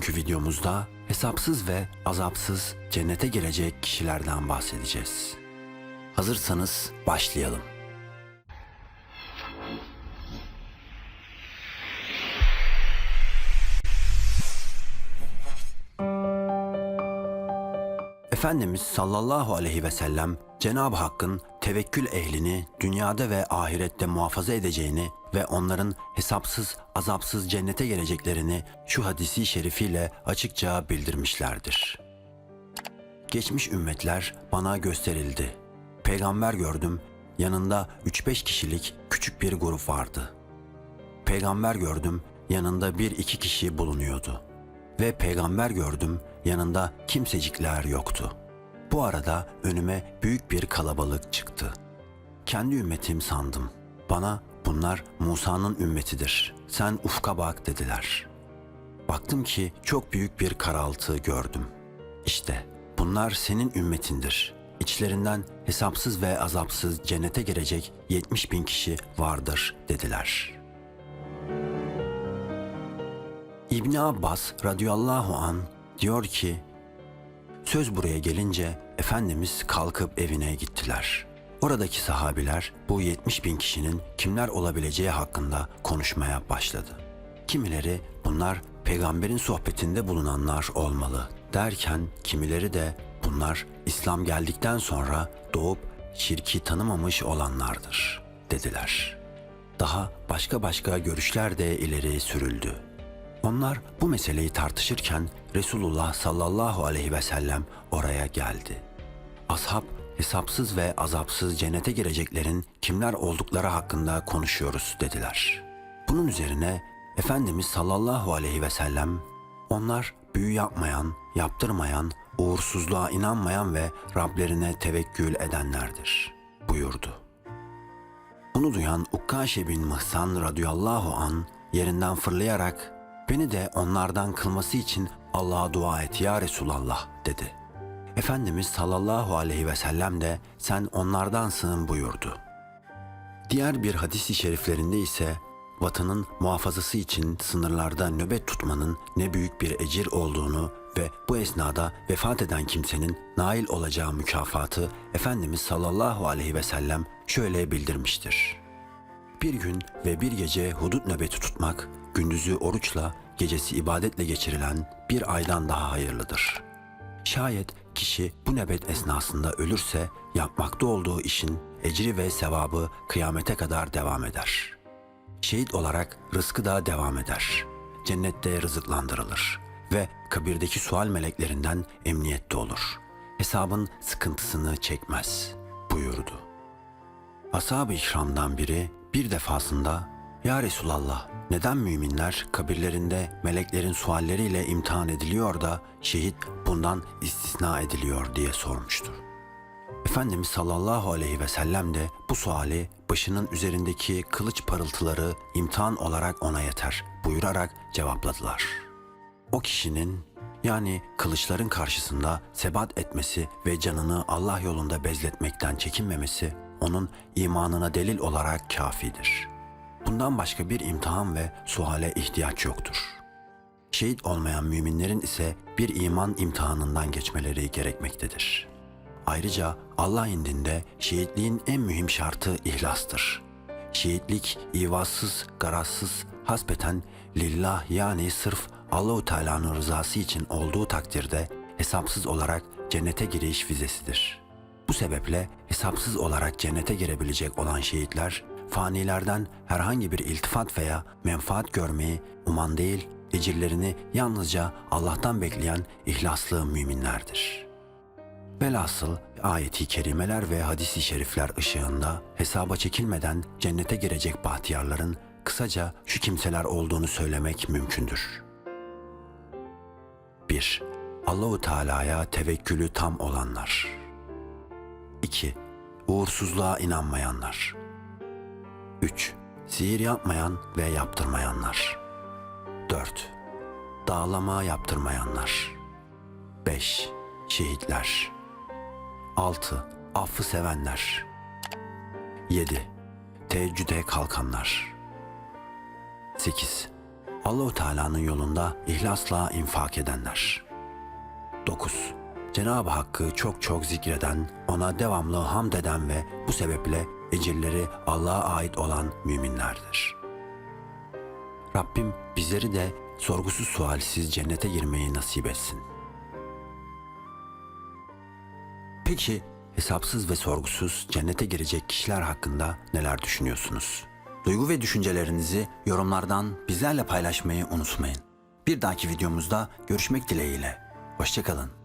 Bugünkü videomuzda hesapsız ve azapsız cennete girecek kişilerden bahsedeceğiz. Hazırsanız başlayalım. Efendimiz sallallahu aleyhi ve sellem Cenab-ı Hakk'ın tevekkül ehlini dünyada ve ahirette muhafaza edeceğini ve onların hesapsız, azapsız cennete geleceklerini şu hadisi şerifiyle açıkça bildirmişlerdir. Geçmiş ümmetler bana gösterildi. Peygamber gördüm, yanında 3-5 kişilik küçük bir grup vardı. Peygamber gördüm, yanında bir iki kişi bulunuyordu. Ve peygamber gördüm, yanında kimsecikler yoktu. Bu arada önüme büyük bir kalabalık çıktı. Kendi ümmetim sandım. Bana bunlar Musa'nın ümmetidir. Sen ufka bak dediler. Baktım ki çok büyük bir karaltı gördüm. İşte bunlar senin ümmetindir. İçlerinden hesapsız ve azapsız cennete girecek 70 bin kişi vardır dediler.'' İbni Abbas radıyallahu an diyor ki, söz buraya gelince Efendimiz kalkıp evine gittiler. Oradaki sahabiler bu 70 bin kişinin kimler olabileceği hakkında konuşmaya başladı. Kimileri bunlar peygamberin sohbetinde bulunanlar olmalı derken kimileri de bunlar İslam geldikten sonra doğup şirki tanımamış olanlardır dediler. Daha başka başka görüşler de ileri sürüldü. Onlar bu meseleyi tartışırken Resulullah sallallahu aleyhi ve sellem oraya geldi. Ashab hesapsız ve azapsız cennete gireceklerin kimler oldukları hakkında konuşuyoruz dediler. Bunun üzerine Efendimiz sallallahu aleyhi ve sellem onlar büyü yapmayan, yaptırmayan, uğursuzluğa inanmayan ve Rablerine tevekkül edenlerdir buyurdu. Bunu duyan Ukkaşe bin Mıhsan radıyallahu an yerinden fırlayarak beni de onlardan kılması için Allah'a dua et ya Resulallah dedi. Efendimiz sallallahu aleyhi ve sellem de sen onlardansın buyurdu. Diğer bir hadis-i şeriflerinde ise vatanın muhafazası için sınırlarda nöbet tutmanın ne büyük bir ecir olduğunu ve bu esnada vefat eden kimsenin nail olacağı mükafatı Efendimiz sallallahu aleyhi ve sellem şöyle bildirmiştir. Bir gün ve bir gece hudut nöbeti tutmak, gündüzü oruçla, gecesi ibadetle geçirilen bir aydan daha hayırlıdır. Şayet kişi bu nöbet esnasında ölürse yapmakta olduğu işin ecri ve sevabı kıyamete kadar devam eder. Şehit olarak rızkı da devam eder. Cennette rızıklandırılır ve kabirdeki sual meleklerinden emniyette olur. Hesabın sıkıntısını çekmez buyurdu. Ashab-ı ikramdan biri bir defasında Ya Resulallah neden müminler kabirlerinde meleklerin sualleriyle imtihan ediliyor da şehit bundan istisna ediliyor diye sormuştur. Efendimiz sallallahu aleyhi ve sellem de bu suali başının üzerindeki kılıç parıltıları imtihan olarak ona yeter buyurarak cevapladılar. O kişinin yani kılıçların karşısında sebat etmesi ve canını Allah yolunda bezletmekten çekinmemesi onun imanına delil olarak kafidir. Bundan başka bir imtihan ve suale ihtiyaç yoktur. Şehit olmayan müminlerin ise bir iman imtihanından geçmeleri gerekmektedir. Ayrıca Allah indinde şehitliğin en mühim şartı ihlastır. Şehitlik ivazsız, garazsız, hasbeten lillah yani sırf Allahu Teala'nın rızası için olduğu takdirde hesapsız olarak cennete giriş vizesidir. Bu sebeple hesapsız olarak cennete girebilecek olan şehitler fanilerden herhangi bir iltifat veya menfaat görmeyi uman değil, ecirlerini yalnızca Allah'tan bekleyen ihlaslı müminlerdir. Velhasıl ayeti kerimeler ve hadisi şerifler ışığında hesaba çekilmeden cennete girecek bahtiyarların kısaca şu kimseler olduğunu söylemek mümkündür. 1. Allahu Teala'ya tevekkülü tam olanlar. 2. Uğursuzluğa inanmayanlar. 3. Sihir yapmayan ve yaptırmayanlar. 4. Dağlama yaptırmayanlar. 5. Şehitler. 6. Affı sevenler. 7. Teheccüde kalkanlar. 8. Allahu Teala'nın yolunda ihlasla infak edenler. 9. Cenab-ı Hakk'ı çok çok zikreden, ona devamlı hamd eden ve bu sebeple ecirleri Allah'a ait olan müminlerdir. Rabbim bizleri de sorgusuz sualsiz cennete girmeyi nasip etsin. Peki hesapsız ve sorgusuz cennete girecek kişiler hakkında neler düşünüyorsunuz? Duygu ve düşüncelerinizi yorumlardan bizlerle paylaşmayı unutmayın. Bir dahaki videomuzda görüşmek dileğiyle. Hoşçakalın.